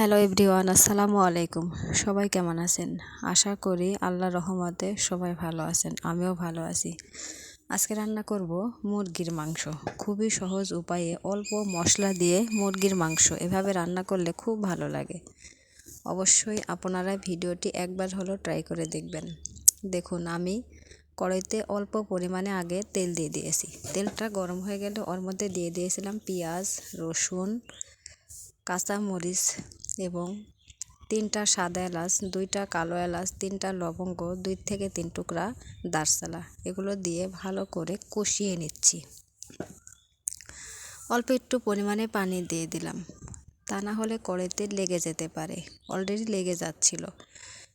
Hello everyone আসসালামু আলাইকুম সবাই কেমন আছেন? আশা করি আল্লাহ রহমতে সবাই ভালো আছেন, আমিও ভালো আছি। আজকে রান্না করব মুরগির মাংস। খুবই সহজ উপায়ে অল্প মশলা দিয়ে মুরগির মাংস। এভাবে রান্না করলে খুব ভালো লাগে। অবশ্যই আপনারা ভিডিওটি একবার হলো ট্রাই করে দেখবেন। দেখুন, আমি কড়াইতে অল্প পরিমাণে আগে তেল দিয়ে দিয়েছি। তেলটা গরম হয়ে গেলে ওর মধ্যে দিয়ে দিয়েছিলাম পেঁয়াজ, রসুন কাঁচা মরিচ এবং তিনটা সাদা এলাচ, দুইটা কালো এলাচ, তিনটা লবঙ্গ, দুই থেকে তিন টুকরা দারসালা। এগুলো দিয়ে ভালো করে কষিয়ে নিচ্ছি। অল্প একটু পরিমাণে পানি দিয়ে দিলাম। তা না হলে কড়াইতে লেগে যেতে পারে। অলরেডি লেগে যাচ্ছিল।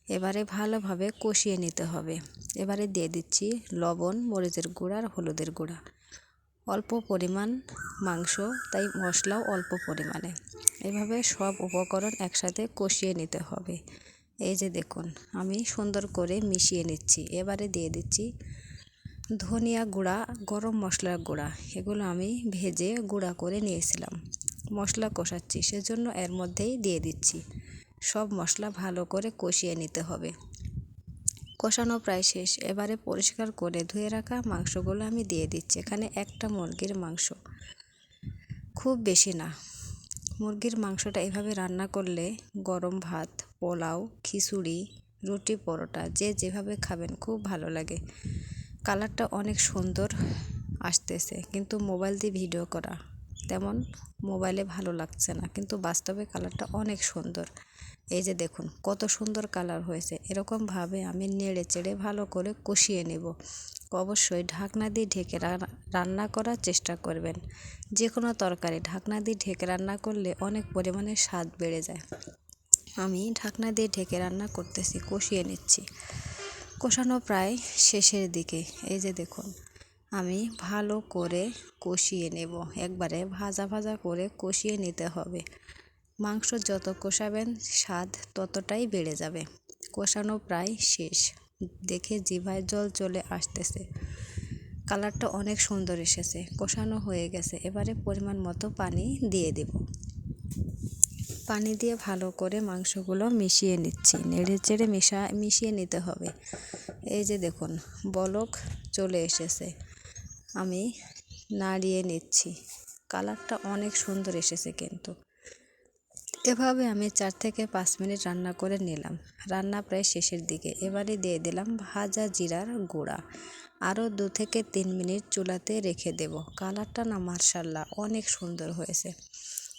এবারে ভালোভাবে কষিয়ে নিতে হবে। এবারে দিয়ে দিচ্ছি লবণ, মরিচের গুঁড়া আর হলুদের গুঁড়া। অল্প পরিমাণ মাংস, তাই মশলাও অল্প পরিমাণে। এভাবে সব উপকরণ একসাথে কষিয়ে নিতে হবে। এই যে দেখুন, আমি সুন্দর করে মিশিয়ে নিচ্ছি। এবারে দিয়ে দিচ্ছি ধনিয়া গুঁড়া, গরম মশলার গুঁড়া। এগুলো আমি ভেজে গুঁড়া করে নিয়েছিলাম। মশলা কষাচ্ছি, সেজন্য এর মধ্যেই দিয়ে দিচ্ছি। সব মশলা ভালো করে কষিয়ে নিতে হবে। কষানো প্রায় শেষ। এবারে পরিষ্কার করে ধুয়ে রাখা মাংসগুলো আমি দিয়ে দিচ্ছি। এখানে একটা মুরগির মাংস। খুব বেশি না। মুরগির মাংসটা এভাবে রান্না করলে গরম ভাত, পোলাও, খিচুড়ি, রুটি, পরোটা যে যেভাবে খাবেন খুব ভালো লাগে। কালারটা অনেক সুন্দর আসতেছে, কিন্তু মোবাইল দিয়ে ভিডিও করা তেমন মোবাইলে ভালো লাগছে না, কিন্তু বাস্তবে কালারটা অনেক সুন্দর। এই যে দেখুন, কত সুন্দর কালার হয়েছে। এরকমভাবে আমি নেড়ে চেড়ে ভালো করে কষিয়ে নেব। অবশ্যই ঢাকনা দিয়ে ঢেকে রান্না করার চেষ্টা করবেন। যে কোনো তরকারি ঢাকনা দিয়ে ঢেকে রান্না করলে অনেক পরিমাণে স্বাদ বেড়ে যায়। আমি ঢাকনা দিয়ে ঢেকে রান্না করতেছি, কষিয়ে নিচ্ছি। কষানো প্রায় শেষের দিকে। এই যে দেখুন, আমি ভালো করে কষিয়ে নেব। একবারে ভাজা ভাজা করে কষিয়ে নিতে হবে। মাংস যত কষাবেন, স্বাদ ততটাই বেড়ে যাবে। কষানো প্রায় শেষ। দেখে জিভায় জল চলে আসতেছে। কালারটা অনেক সুন্দর এসেছে। কষানো হয়ে গেছে। এবারে পরিমাণ মতো পানি দিয়ে দেব। পানি দিয়ে ভালো করে মাংসগুলো মিশিয়ে নিচ্ছি। নেড়ে চেড়ে মিশা, মিশিয়ে নিতে হবে। এই যে দেখুন, বলক চলে এসেছে। আমি নাড়িয়ে নিচ্ছি। কালারটা অনেক সুন্দর এসেছে কিন্তু। এভাবে আমি চার থেকে পাঁচ মিনিট রান্না করে নিলাম। রান্না প্রায় শেষের দিকে। এবারে দিয়ে দিলাম ভাজা জিরার গুঁড়া। আরও দু থেকে তিন মিনিট চুলাতে রেখে দেব। কালারটা না মার্শাল্লাহ অনেক সুন্দর হয়েছে।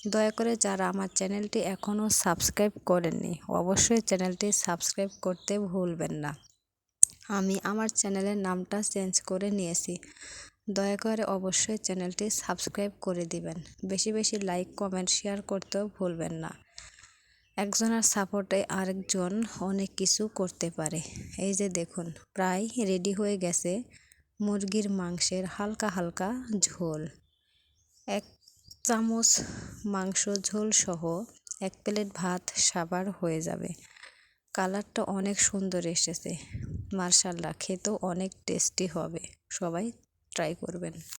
দয়া করে যারা আমার চ্যানেলটি এখনও সাবস্ক্রাইব করেননি, অবশ্যই চ্যানেলটি সাবস্ক্রাইব করতে ভুলবেন না। আমি আমার চ্যানেলের নামটা চেঞ্জ করে নিয়েছি। দয়া করে অবশ্যই চ্যানেলটি সাবস্ক্রাইব করে দিবেন। বেশি বেশি লাইক, কমেন্ট, শেয়ার করতেও ভুলবেন না। একজনের সাপোর্টে আরেকজন অনেক কিছু করতে পারে। এই যে দেখুন, প্রায় রেডি হয়ে গেছে মুরগির মাংসের হালকা হালকা ঝোল। এক চামচ মাংস ঝোল সহ এক প্লেট ভাত সাবার হয়ে যাবে। কালারটা অনেক সুন্দর এসেছে। মার্শাল্লাহ, খেতেও অনেক টেস্টি হবে। সবাই ট্রাই করবেন।